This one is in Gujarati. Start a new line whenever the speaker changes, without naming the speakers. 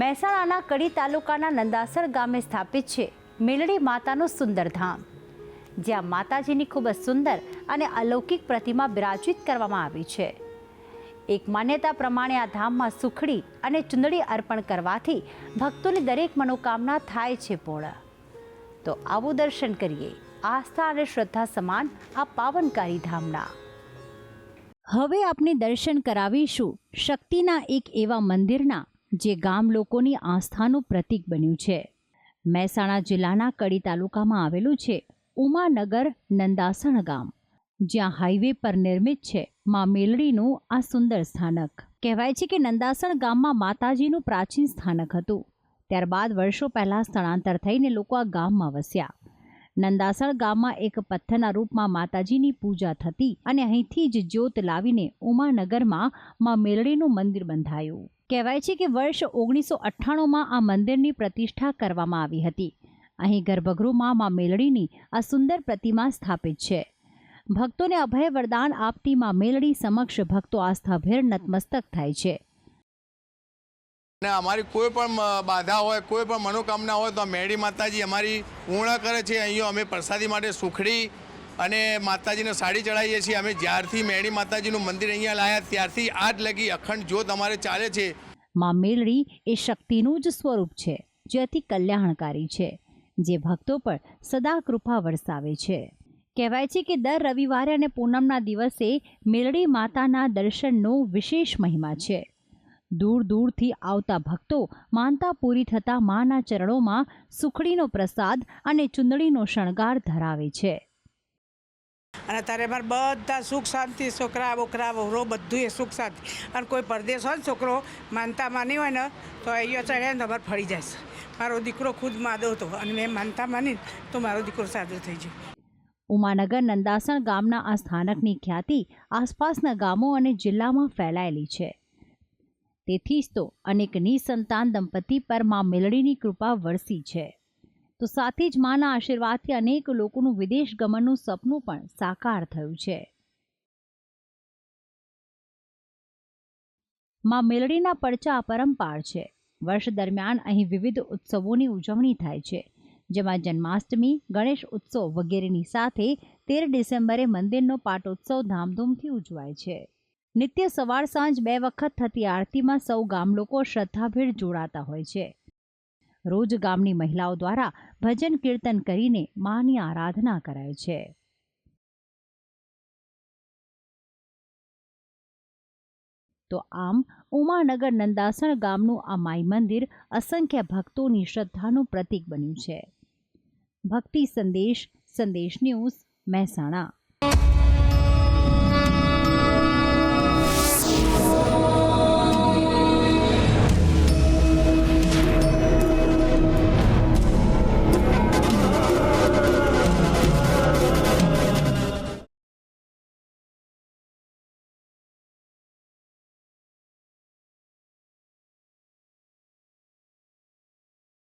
મહેસાણાના કડી તાલુકાના નંદાસર ગામે સ્થાપિત છે મેલડી માતાનું સુંદર ધામ. જ્યાં માતાજીની ખૂબ જ સુંદર અને અલૌકિક પ્રતિમા બિરાજિત કરવામાં આવી છે. એક માન્યતા પ્રમાણે આ ધામમાં સુખડી અને ચુંદડી અર્પણ કરવાથી ભક્તોની દરેક મનોકામના થાય છે પૂર્ણ તો આવું દર્શન કરીએ. આસ્થા અને શ્રદ્ધા સમાન આ પાવનકારી ધામના. હવે આપણે દર્શન કરાવીશું શક્તિના એક એવા મંદિરના જે ગામ લોકોની આસ્થાનું પ્રતીક બન્યું છે. મહેસાણા જિલ્લાના કડી તાલુકામાં આવેલું છે ઉમાનગર નંદાસણ ગામ, જ્યાં હાઈવે પર નિર્મિત છે મા મેલડીનું આ સુંદર સ્થાનક. કહેવાય છે કે નંદાસણ ગામમાં માતાજીનું પ્રાચીન સ્થાનક હતું. ત્યારબાદ વર્ષો પહેલાં સ્થળાંતર થઈને લોકો આ ગામમાં વસ્યા. નંદાસણ ગામમાં એક પથ્થરના રૂપમાં માતાજીની પૂજા થતી અને અહીંથી જ જ્યોત લાવીને ઉમાનગરમાં માં મેલડીનું મંદિર બંધાયું. કહેવાય છે કે વર્ષ ઓગણીસો અઠ્ઠાણુંમાં આ મંદિરની પ્રતિષ્ઠા કરવામાં આવી હતી. અહીં ગર્ભગૃહમાં માં મેલડીની આ સુંદર પ્રતિમા સ્થાપિત છે. ભક્તોને અભય વરદાન આપતી માં મેલડી સમક્ષ ભક્તો આસ્થાભેર નતમસ્તક થાય છે.
અને અમારી કોઈ પણ બાધા હોય, કોઈ પણ મનોકામના હોય તો મેળી માતાજી અમારી પૂર્ણ કરે છે. અહીંયા અમે પ્રસાદી માટે સુખડી અને માતાજીને સાડી ચડાવીએ છીએ. અમે જ્યારથી મેળી માતાજીનું મંદિર અહીંયા લાયા, ત્યારથી આજ લગી અખંડ જોત અમારે ચાલે છે.
માં મેલડી એ શક્તિનું જ સ્વરૂપ છે, જે અતિ કલ્યાણકારી છે, જે ભક્તો પર સદા કૃપા વરસાવે છે. કહેવાય છે કે દર રવિવારે અને પૂનમના દિવસે મેલડી માતાના દર્શનનો વિશેષ મહિમા છે. દૂર દૂરથી આવતા ભક્તો માનતા પૂરી થતા માના ચરણોમાં સુખડીનો પ્રસાદ અને ચુંદડીનો શણગાર ધરાવે છે.
અને તારે મારે બધા સુખ શાંતિ છોકરા બોકરા વહરો બધું એ સુખ શાંતિ. અને કોઈ પરદેશ હોય ને છોકરો માનતા માની હોય ને તો અહીંયા ચડ્યા ને તમારે ફરી જાય મારો દીકરો ખુદ માદો હતો અને મેં માનતા માની તો મારો દીકરો સાજો થઈ ગયો.
ઉમાનગર નંદાસણ ગામના આ સ્થાનકની ખ્યાતિ આસપાસના ગામો અને જિલ્લામાં ફેલાયેલી છે. તેથી જ તો અનેક નિસંતાન દંપતી પર મા મેલડીની કૃપા વરસી છે. તો સાથે જ માના આશીર્વાદથી અનેક લોકોનું વિદેશ ગમનનું સપનું પણ સાકાર થયું છે. માં મેલડીના પડચા અપરંપાર છે. વર્ષ દરમિયાન અહીં વિવિધ ઉત્સવોની ઉજવણી થાય છે. જેમાં જન્માષ્ટમી, ગણેશ ઉત્સવ વગેરેની સાથે તેર ડિસેમ્બરે મંદિરનો પાટોત્સવ ધામધૂમથી ઉજવાય છે. નિત્ય સવાર સાંજ બે વખત થતી આરતીમાં સૌ ગામલોકો શ્રદ્ધાભેર જોડાતા હોય છે. રોજ ગામની મહિલાઓ દ્વારા ભજન કીર્તન કરીને માની આરાધના કરાય છે. તો આમ ઉમાનગર નંદાસણ ગામનું આ માઈ મંદિર અસંખ્ય ભક્તોની શ્રદ્ધાનું પ્રતીક બન્યું છે. ભક્તિ સંદેશ સંદેશ ન્યૂઝ, મહેસાણા.